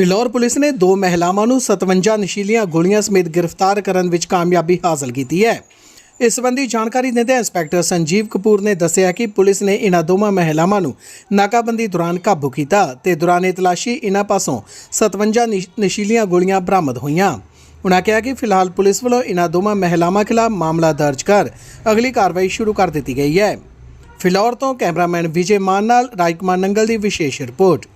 Phillaur police ਨੇ ਦੋ ਮਹਿਲਾਵਾਂ ਨੂੰ 57 ਨਸ਼ੀਲੀਆਂ ਗੋਲੀਆਂ ਸਮੇਤ ਗ੍ਰਿਫਤਾਰ ਕਰਨ ਵਿੱਚ ਕਾਮਯਾਬੀ ਹਾਸਲ ਕੀਤੀ ਹੈ। ਇਸ ਸੰਬੰਧੀ ਜਾਣਕਾਰੀ ਦਿੰਦਿਆਂ ਇੰਸਪੈਕਟਰ ਸੰਜੀਵ ਕਪੂਰ ਨੇ ਦੱਸਿਆ ਕਿ ਪੁਲਿਸ ਨੇ ਇਨ੍ਹਾਂ ਦੋਵਾਂ ਮਹਿਲਾਵਾਂ ਨੂੰ ਨਾਕਾਬੰਦੀ ਦੌਰਾਨ ਕਾਬੂ ਕੀਤਾ ਤੇ ਇਹ ਤਲਾਸ਼ੀ ਇਨ੍ਹਾਂ ਪਾਸੋਂ 57 ਨਿਸ਼- ਨਸ਼ੀਲੀਆਂ ਗੋਲੀਆਂ ਬਰਾਮਦ ਹੋਈਆਂ। ਉਨ੍ਹਾਂ ਕਿਹਾ ਕਿ ਫਿਲਹਾਲ ਪੁਲਿਸ ਵੱਲੋਂ ਇਹਨਾਂ ਦੋਵਾਂ ਮਹਿਲਾਵਾਂ ਖਿਲਾਫ ਮਾਮਲਾ ਦਰਜ ਕਰ ਅਗਲੀ ਕਾਰਵਾਈ ਸ਼ੁਰੂ ਕਰ ਦਿੱਤੀ ਗਈ ਹੈ। ਫਿਲੌਰ ਤੋਂ ਕੈਮਰਾਮੈਨ ਵਿਜੇ ਮਾਨ ਨਾਲ ਰਾਜਕੁਮਾਰ ਨੰਗਲ ਦੀ ਵਿਸ਼ੇਸ਼ ਰਿਪੋਰਟ।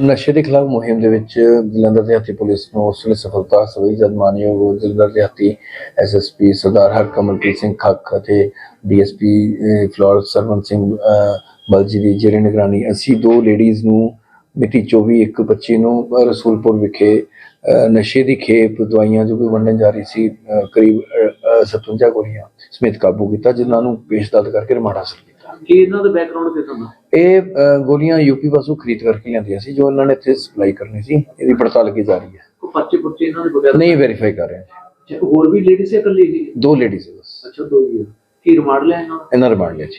ਨਸ਼ੇ ਦੇ ਖਿਲਾਫ ਮੁਹਿੰਮ ਦੇ ਵਿੱਚ ਜਲੰਧਰ ਦਿਹਾਤੀ ਪੁਲਿਸ ਨੂੰ ਉਸ ਵੇਲੇ ਸਫਲਤਾ ਹਾਸਲ ਹੋਈ ਜਦ ਮਾਨਯੋਗ ਜਲੰਧਰ ਦਿਹਾਤੀ ਐਸਐਸਪੀ ਸਰਦਾਰ ਹਰਕਮਲਪ੍ਰੀਤ ਸਿੰਘ ਖੱਖ ਅਤੇ ਡੀਐਸਪੀ ਫਲੋਰ ਸਰਵਨ ਸਿੰਘ ਅਹ, ਬਲਜੀ ਦੀ ਜਿਹੜੇ ਨਿਗਰਾਨੀ ਅਸੀਂ ਦੋ ਲੇਡੀਜ਼ ਨੂੰ ਮਿਤੀ 24/1/25 ਨੂੰ ਰਸੂਲਪੁਰ ਵਿਖੇ ਨਸ਼ੇ ਦੀ ਖੇਪ ਦਵਾਈਆਂ ਜੋ ਕਿ ਵੰਡਣ ਜਾ ਰਹੀ ਸੀ ਕਰੀਬ ਅਹ, 57 ਗੋਲੀਆਂ ਸਮੇਤ ਕਾਬੂ ਕੀਤਾ ਜਿਨ੍ਹਾਂ ਨੂੰ ਪੇਸ਼ਦਾਦ ਕਰਕੇ ਰਿਮਾਂਡ ਹਾਸਲ ਕੀਤਾ। ਕੀ ਇਹਨਾਂ ਦਾ ਬੈਕਗ੍ਰਾਉਂਡ ਕਿਦਾਂ ਦਾ ਇਹ ਗੋਲੀਆਂ ਯੂਪੀ ਪਾਸੋਂ ਖਰੀਦ ਕਰਕੇ ਲਿਆਂਦੀਆਂ ਸੀ ਜੋ ਇਹਨਾਂ ਨੇ ਇੱਥੇ ਸਪਲਾਈ ਕਰਨੀ ਸੀ ਇਹਦੀ ਪੜਤਾਲ ਕੀ ਜਾ ਰਹੀ ਹੈ। ਕੋਈ ਪਰਚੇ ਪੁਰਚੇ ਇਹਨਾਂ ਦੇ ਵਗੈਰਾ ਨਹੀਂ ਵੈਰੀਫਾਈ ਕਰ ਰਹੇ ਹਾਂ ਜੀ। ਅੱਛਾ, ਹੋਰ ਵੀ ਲੇਡੀਜ਼ ਇਕੱਲੀ ਸੀ? ਦੋ ਲੇਡੀਜ਼ ਬਸ। ਅੱਛਾ ਦੋ ਹੀ ਆ ਕੀ ਰਿਮਾਂਡ ਲਿਆ ਇਹਨਾਂ ਦਾ ਇਹਨਾਂ ਰਿਮਾਂਡ ਲਿਆ ਜੀ।